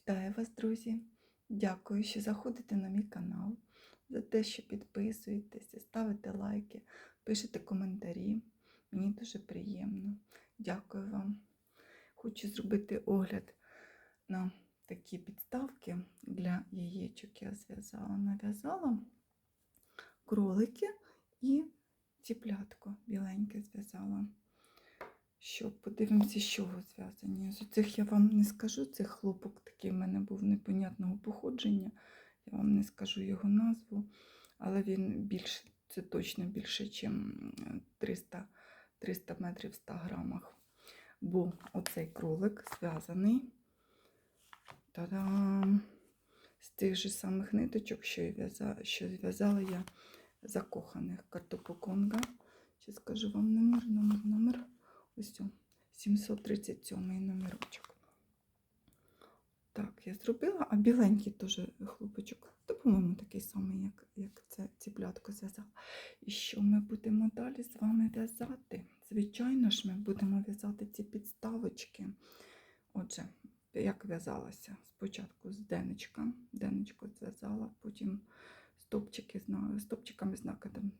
Вітаю вас, друзі! Дякую, що заходите на мій канал, за те, що підписуєтеся, ставите лайки, пишете коментарі. Мені дуже приємно. Дякую вам. Хочу зробити огляд на такі підставки для яєчок. Я зв'язала, нав'язала кролики і ціплятко біленьке зв'язала. Що, подивимося, з чого зв'язані. З цих я вам не скажу, цей хлопок такий в мене був непонятного походження. Я вам не скажу його назву, але він більше, це точно більше, ніж 300, 300 метрів в 100 грамах. Бо оцей кролик зв'язаний та-дам! з тих же самих ниточок, що що зв'язала я закоханих картопоконга. Ще скажу вам номер, номер, номер. Ось о, 737 номерочок. Так, я зробила, а біленький теж хлопочок. То, по-моєму, такий самий, як, як це ціплятко зв'язала. І що ми будемо далі з вами в'язати? Звичайно ж, ми будемо в'язати ці підставочки. Отже, як в'язалася? Спочатку з денечка. Денечко зв'язала, потім стопчики, стопчиками з накидом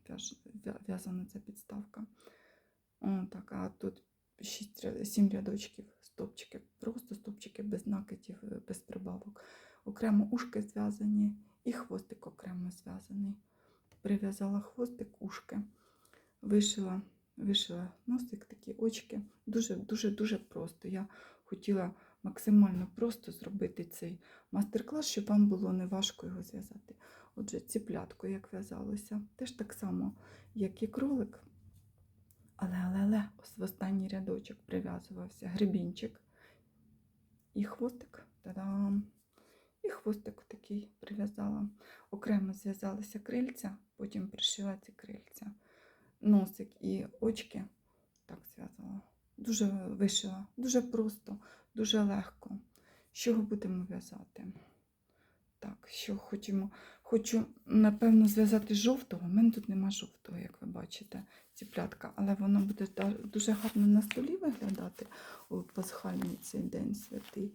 в'язана ця підставка. О, так, а тут 6, 7 рядочків стопчики, просто стопчики без накидів, е, без прибавок. Окремо ушки зв'язані і хвостик окремо зв'язаний. Прив'язала хвостик, ушки, вишила, вишила носик, такі очки. Дуже-дуже-дуже просто. Я хотіла максимально просто зробити цей мастер-клас, щоб вам було неважко його зв'язати. Отже, ціплятко, як в'язалося, теж так само, як і кролик. Але, але, але, ось в останній рядочок прив'язувався гребінчик і хвостик. Та-дам! І хвостик такий прив'язала. Окремо зв'язалися крильця, потім пришила ці крильця. Носик і очки так зв'язала. Дуже вишила, дуже просто, дуже легко. З чого будемо в'язати? Так, що хочемо. Хочу, напевно, зв'язати жовтого. У мене тут нема жовтого, як ви бачите, ціплятка, але воно буде дуже гарно на столі виглядати у пасхальний цей день святий.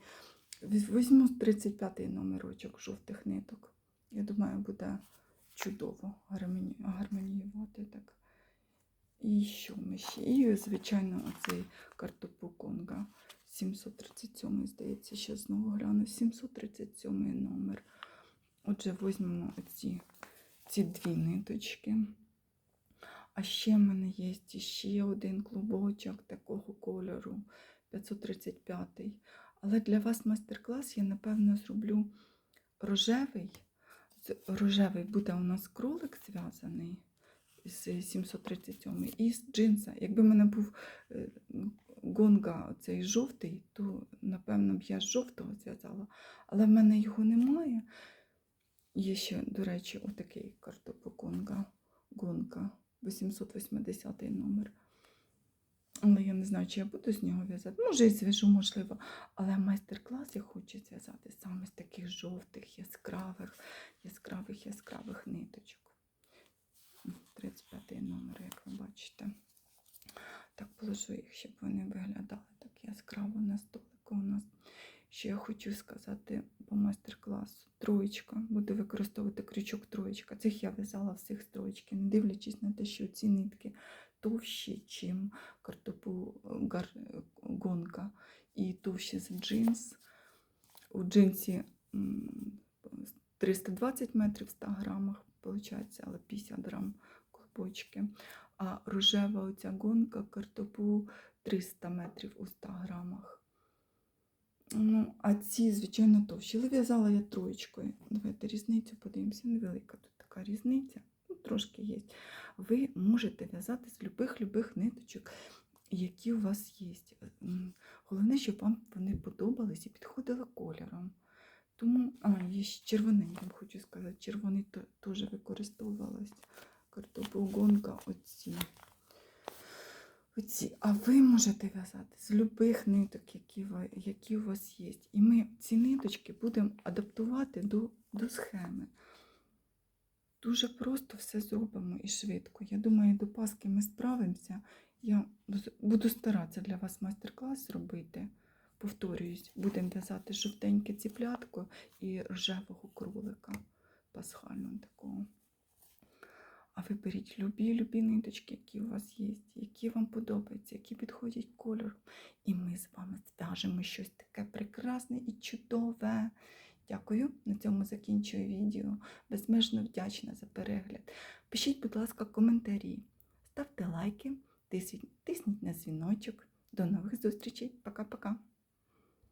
Візьму 35-й номерочок жовтих ниток. Я думаю, буде чудово гармоніювати так. І що ми ще? І, звичайно, оцей картопу 737, здається, ще знову гляну. 737 номер. Отже, візьмемо ці, ці дві ниточки. А ще в мене є ще один клубочок такого кольору 535. Але для вас майстер-клас я, напевно, зроблю рожевий. Рожевий буде у нас кролик зв'язаний з 737 і з джинса. Якби в мене був е, гонга цей жовтий, то, напевно, б я з жовтого зв'язала. Але в мене його немає. Є ще, до речі, отакий картопоконга гонка 880 номер. Але я не знаю, чи я буду з нього в'язати. Може, і зв'яжу, можливо. Але майстер-клас я хочу зв'язати саме з таких жовтих, яскравих, яскравих, яскравих ниточок. 35 номер, як ви бачите. Так, положу їх, щоб вони виглядали так яскраво на столику у нас. Що я хочу сказати по майстер-класу. Троєчка. Буду використовувати крючок троєчка. Цих я в'язала всіх з троєчки, не дивлячись на те, що ці нитки товщі, чим картопу гар... гонка і товщі за джинс. У джинсі 320 метрів в 100 грамах, виходить, але 50 грам клубочки. А рожева оця гонка картопу 300 метрів у 100 грамах. Ну, а ці, звичайно, товщі. Але в'язала я троєчкою. Давайте різницю подивимося. Невелика тут така різниця. Ну, трошки є. Ви можете в'язати з любих-любих ниточок, які у вас є. Головне, щоб вам вони подобались і підходили кольором. Тому, а, є червоненьким, хочу сказати, червоний теж використовувалась. Картопогонка оці. Оці. А ви можете в'язати з любих ниток, які ви, які у вас є. І ми ці ниточки будемо адаптувати до, до схеми. Дуже просто все зробимо і швидко. Я думаю, до Паски ми справимося. Я буду старатися для вас майстер-клас зробити повторююсь, будемо в'язати жовтеньке ціплятко і рожевого кролика пасхального такого. А ви беріть любі, любі ниточки, які у вас є, які вам подобаються, які підходять кольору. І ми з вами зв'яжемо щось таке прекрасне і чудове. Дякую. На цьому закінчую відео. Безмежно вдячна за перегляд. Пишіть, будь ласка, коментарі, ставте лайки, тисніть на дзвіночок. До нових зустрічей. Пока-пока.